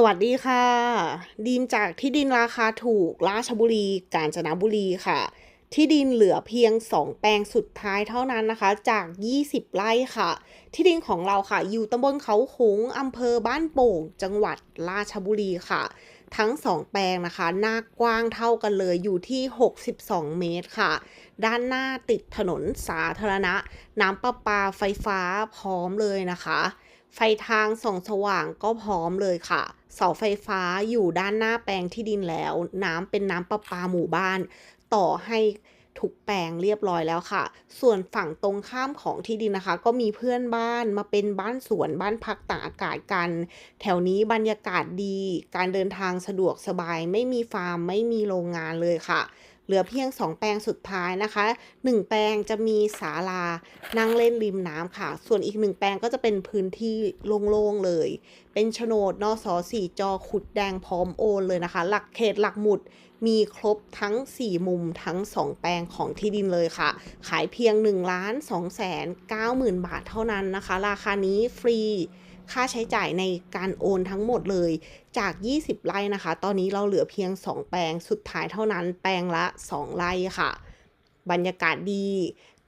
สวัสดีค่ะ ดีมจากที่ดินราคาถูกราชบุรี กาญจนบุรีค่ะ ที่ดินเหลือเพียง 2 แปลงสุดท้ายเท่านั้นนะคะ จาก 20 ไร่ค่ะ ที่ดินของเราค่ะ อยู่ตำบลเขาขงอำเภอบ้านโป่ง จังหวัดราชบุรีค่ะ ทั้ง 2 แปลงนะคะ หน้ากว้างเท่ากันเลยอยู่ที่ 62 เมตรค่ะ ด้านหน้าติดถนนสาธารณะ น้ำประปาไฟฟ้าพร้อมเลยนะคะ ไฟทางส่องสว่างก็พร้อมเลยค่ะ เสาไฟฟ้าอยู่ด้านหน้าแปลงที่ดินแล้ว น้ำเป็นน้ำประปาหมู่บ้าน ต่อให้ทุกแปลงเรียบร้อยแล้วค่ะ ส่วนฝั่งตรงข้ามของที่ดินนะคะ ก็มีเพื่อนบ้านมาเป็นบ้านสวนบ้านพักตากอากาศกัน แถวนี้บรรยากาศดี การเดินทางสะดวกสบาย ไม่มีฟาร์มไม่มีโรงงานเลยค่ะ เหลือเพียง 2 แปลงสุดท้ายนะคะ 1 แปลงจะมีศาลานั่งเล่นริมน้ำค่ะ ส่วนอีกหนึ่งแปลงก็จะเป็นพื้นที่โล่งๆเลย เป็นโฉนดนสสี่จอขุดแดงพร้อมโอนเลยนะคะ หลักเขตหลักหมุดมีครบทั้ง 4 มุมทั้ง 2 แปลงของที่ดินเลยค่ะ ขายเพียง1ล้าน2แสน9หมื่นบาทเท่านั้นนะคะ ราคานี้ฟรี ค่าใช้จ่ายในการโอนทั้งหมดเลย จาก 20 ไร่นะคะ ตอนนี้เราเหลือเพียง 2 แปลงสุดท้ายเท่านั้นแปลงละ 2 ไร่ค่ะ บรรยากาศดี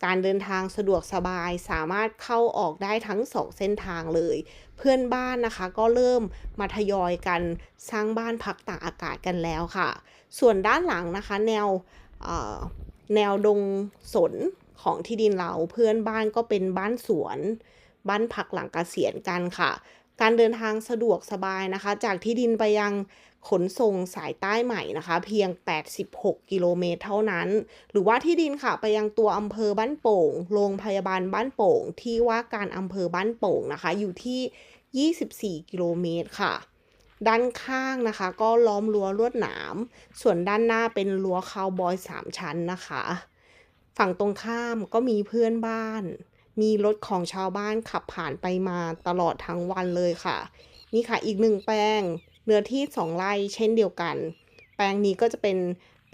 การเดินทางสะดวกสบายสามารถเข้าออกได้ทั้ง 2 เส้นทางเลย เพื่อนบ้านนะคะก็เริ่มมาทยอยกันสร้างบ้านพักตากอากาศกันแล้วค่ะ ส่วนด้านหลังนะคะแนวแนวดงสนของที่ดินเราเพื่อนบ้านก็เป็นบ้านสวน บ้านพักหลังเกษียณกันค่ะ การเดินทางสะดวกสบายนะคะ จากที่ดินไปยังขนส่งสายใต้ใหม่นะคะ เพียง 86 กิโลเมตรเท่านั้น หรือว่าที่ดินค่ะไปยังตัวอำเภอบ้านโป่ง โรงพยาบาลบ้านโป่ง ที่ว่าการอำเภอบ้านโป่งนะคะ อยู่ที่ 24 กิโลเมตรค่ะ ด้านข้างนะคะ ก็ล้อมรั้วลวดหนาม ส่วนด้านหน้าเป็นรั้วคาวบอย 3 ชั้นนะคะ ฝั่งตรงข้ามก็มีเพื่อนบ้าน มีรถของชาวบ้านขับผ่านไปมาตลอดทั้งวันเลยค่ะ นี่ค่ะอีกหนึ่งแปลงเนื้อที่สองไร่เช่นเดียวกัน แปลงนี้ก็จะเป็น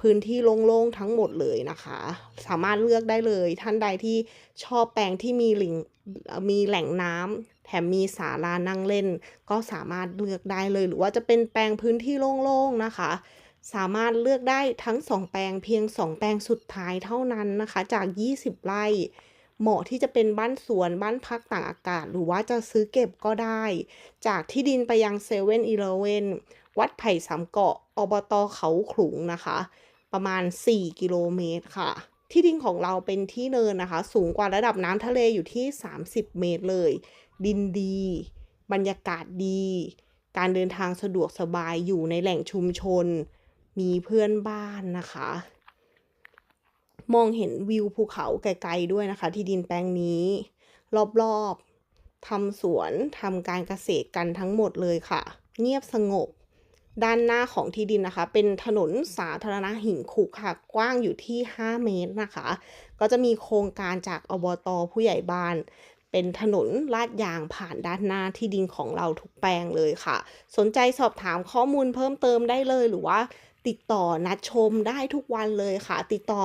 พื้นที่โล่งๆทั้งหมดเลยนะคะ สามารถเลือกได้เลยท่านใดที่ชอบแปลงที่มีหลิงมีแหล่งน้ำแถมมีศาลานั่งเล่น ก็สามารถเลือกได้เลย หรือว่าจะเป็นแปลงพื้นที่โล่งๆนะคะ สามารถเลือกได้ทั้ง 2 แปลงเพียง 2 แปลงสุดท้ายเท่านั้นนะคะ จาก 20 ไร่ เหมาะที่จะเป็นบ้านสวนบ้านพักต่างอากาศ หรือว่าจะซื้อเก็บก็ได้ จากที่ดินไปยังเซเว่นอีเลเวนวัดไผ่สามเกาะอบตเขาขลุงนะคะ ประมาณ 4 กิโลเมตรค่ะ ที่ดินของเราเป็นที่เนินนะคะ สูงกว่าระดับน้ำทะเลอยู่ที่ 30 เมตรเลย ดินดี บรรยากาศดี การเดินทางสะดวกสบายอยู่ในแหล่งชุมชน มีเพื่อนบ้านนะคะ มองเห็นวิวภูเขาไกลๆด้วยนะคะ ที่ดินแปลงนี้ รอบๆทำสวนทำการเกษตรกันทั้งหมดเลยค่ะ เงียบสงบ ด้านหน้าของที่ดินนะคะ เป็นถนนสาธารณะหินขุกค่ะ กว้างอยู่ที่ 5 เมตรนะคะ ก็จะมีโครงการจากอบตผู้ใหญ่บ้าน เป็นถนนลาดยางผ่านด้านหน้าที่ดินของเราทุกแปลงเลยค่ะ สนใจสอบถามข้อมูลเพิ่มเติมได้เลยหรือว่าติดต่อนัดชมได้ทุกวันเลยค่ะ ติดต่อ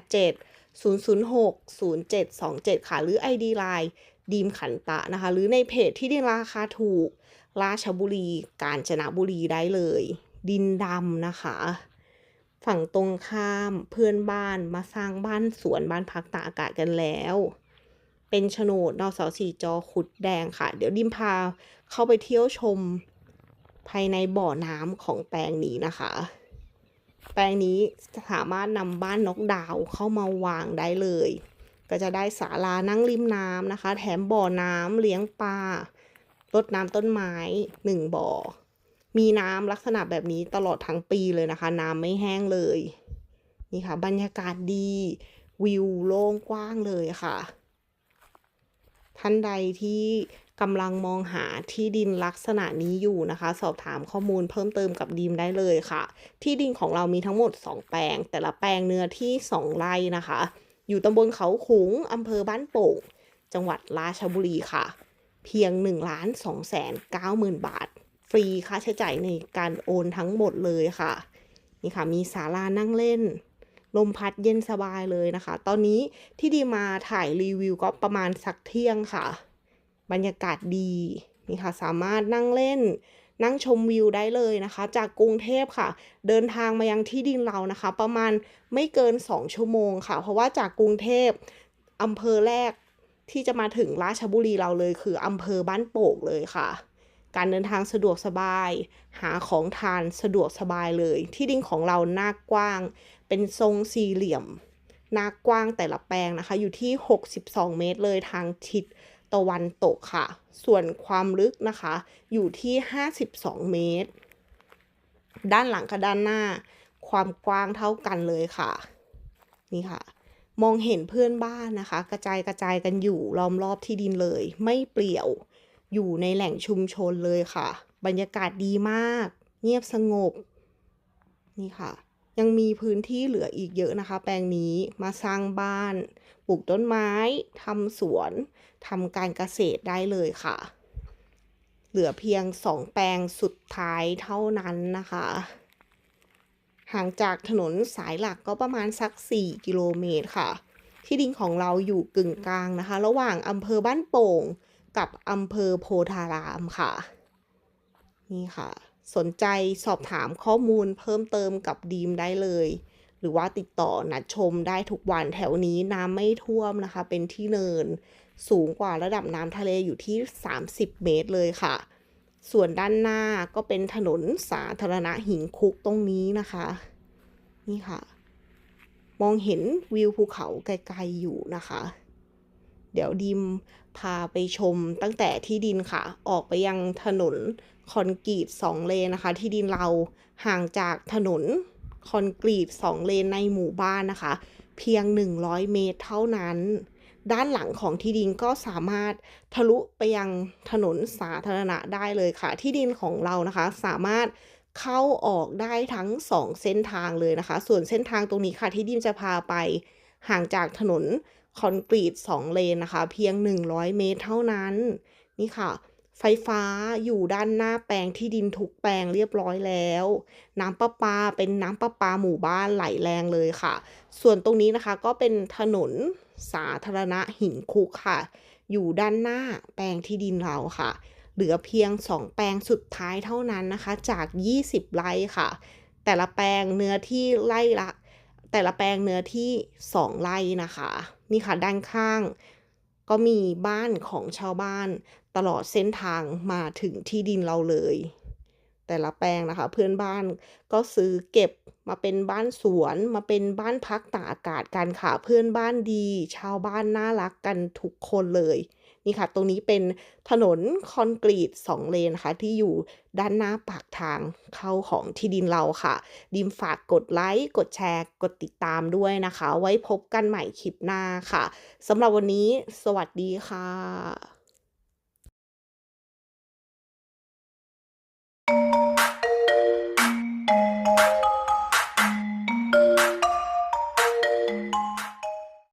087 006 0727 ค่ะ หรือ ID Line ดีมขันตะนะคะ หรือในเพจที่ดินราคาถูก ราชบุรี กาญจนบุรีได้เลย ดินดำนะคะ ฝั่งตรงข้ามเพื่อนบ้านมาสร้างบ้านสวนบ้านพักตากอากาศกันแล้ว เป็นโฉนดนสสี่จอขุดแดงค่ะ เดี๋ยวดิมพาเข้าไปเที่ยวชมภายในบ่อน้ำของแปลงนี้นะคะ แปลงนี้สามารถนำบ้านนกดาวเข้ามาวางได้เลย ก็จะได้ศาลานั่งริมน้ำนะคะ แถมบ่อน้ำเลี้ยงปลารดน้ำต้นไม้หนึ่งบ่อ มีน้ำลักษณะแบบนี้ตลอดทั้งปีเลยนะคะ น้ำไม่แห้งเลย นี่ค่ะ บรรยากาศดี วิวโล่งกว้างเลยค่ะ ท่านใดที่กำลังมองหาที่ดินลักษณะนี้อยู่นะคะ สอบถามข้อมูลเพิ่มเติมกับดีมได้เลยค่ะ ที่ดินของเรามีทั้งหมด 2 แปลง แต่ละแปลงเนื้อที่ 2 ไร่นะคะ อยู่ตำบลเขาขุงอำเภอบ้านโป่ง จังหวัดราชบุรีค่ะ เพียง1ล้าน2แสน9หมื่นบาท ฟรีค่าใช้จ่ายในการโอนทั้งหมดเลยค่ะ นี่ค่ะมีศาลานั่งเล่น ลมพัดเย็นสบายเลยนะคะ ตอนนี้ที่ดีมาถ่ายรีวิวก็ประมาณสักเที่ยงค่ะ บรรยากาศดีนี่ค่ะสามารถนั่งเล่นนั่งชมวิวได้เลยนะคะ จากกรุงเทพค่ะ เดินทางมายังที่ดินเรานะคะ ประมาณไม่เกิน 2 ชั่วโมงค่ะ เพราะว่าจากกรุงเทพอำเภอแรกที่จะมาถึงราชบุรีเราเลย คืออำเภอบ้านโป่งเลยค่ะ การเดินทางสะดวกสบาย หาของทานสะดวกสบายเลย ที่ดินของเราหน้ากว้าง เป็นทรงสี่เหลี่ยม หน้ากว้างแต่ละแปลงนะคะ อยู่ที่ 62 เมตรเลยทางทิศตะวันตกค่ะ ส่วนความลึกนะคะ อยู่ที่ 52 เมตร ด้านหลังกับด้านหน้า ความกว้างเท่ากันเลยค่ะ นี่ค่ะ มองเห็นเพื่อนบ้านนะคะ กระจายกระจายกันอยู่ล้อมรอบที่ดินเลย ไม่เปลี่ยว อยู่ในแหล่งชุมชนเลยค่ะ บรรยากาศดีมาก เงียบสงบ นี่ค่ะ ยังมีพื้นที่เหลืออีกเยอะนะคะ แปลงนี้มาสร้างบ้าน ปลูกต้นไม้ทำสวนทำการเกษตรได้เลยค่ะ เหลือเพียงสองแปลงสุดท้ายเท่านั้นนะคะ ห่างจากถนนสายหลักก็ประมาณสัก 4 กิโลเมตรค่ะ ที่ดินของเราอยู่กึ่งกลางนะคะ ระหว่างอำเภอบ้านโป่งกับอำเภอโพธารามค่ะ นี่ค่ะ สนใจสอบถามข้อมูลเพิ่มเติมกับดีมได้เลย หรือว่าติดต่อนัดชมได้ทุกวันแถวนี้น้ำไม่ท่วมนะคะ เป็นที่เนิน สูงกว่าระดับน้ำทะเลอยู่ที่ 30 เมตรเลยค่ะ ส่วนด้านหน้าก็เป็นถนนสาธารณะหินคุกตรงนี้นะคะ นี่ค่ะ มองเห็นวิวภูเขาไกลๆอยู่นะคะ เดี๋ยวดิมพาไปชมตั้งแต่ที่ดินค่ะ ออกไปยังถนนคอนกรีตสองเลนนะคะ ที่ดินเราห่างจากถนนคอนกรีตสองเลนในหมู่บ้านนะคะ เพียง 100 เมตรเท่านั้น ด้านหลังของที่ดินก็สามารถทะลุไปยังถนนสาธารณะได้เลยค่ะ ที่ดินของเรานะคะ สามารถเข้าออกได้ทั้ง 2 เส้นทางเลยนะคะ ส่วนเส้นทางตรงนี้ค่ะที่ดิมจะพาไปห่างจากถนน คอนกรีต 2 เลนนะคะ เพียง 100 เมตรเท่านั้น นี่ค่ะ ไฟฟ้าอยู่ด้านหน้าแปลงที่ดินทุกแปลงเรียบร้อยแล้ว น้ำประปาเป็นน้ำประปาหมู่บ้านไหลแรงเลยค่ะ ส่วนตรงนี้นะคะก็เป็นถนนสาธารณะหินคุกค่ะ อยู่ด้านหน้าแปลงที่ดินเราค่ะ เหลือเพียง 2 แปลงสุดท้ายเท่านั้นนะคะ จาก 20 ไร่ค่ะ แต่ละแปลงเนื้อที่ไร่ละ แต่ละแปลงเนื้อที่ 2 ไร่นะคะ นี่ค่ะด้านข้าง ก็มีบ้านของชาวบ้านตลอดเส้นทางมาถึงที่ดินเราเลย แต่ละแปลงนะคะ เพื่อนบ้านก็ซื้อเก็บมาเป็นบ้านสวนมาเป็นบ้านพักตากอากาศกันค่ะเพื่อนบ้านดี ชาวบ้านน่ารักกันทุกคนเลย นี่ค่ะ ตรงนี้เป็นถนนคอนกรีต 2 เลนนะคะ ที่อยู่ด้านหน้าปากทางเข้าของที่ดินเราค่ะ ดิมฝากกดไลค์ กดแชร์ กดติดตามด้วยนะคะ ไว้พบกันใหม่คลิปหน้าค่ะสำหรับวันนี้ สวัสดีค่ะ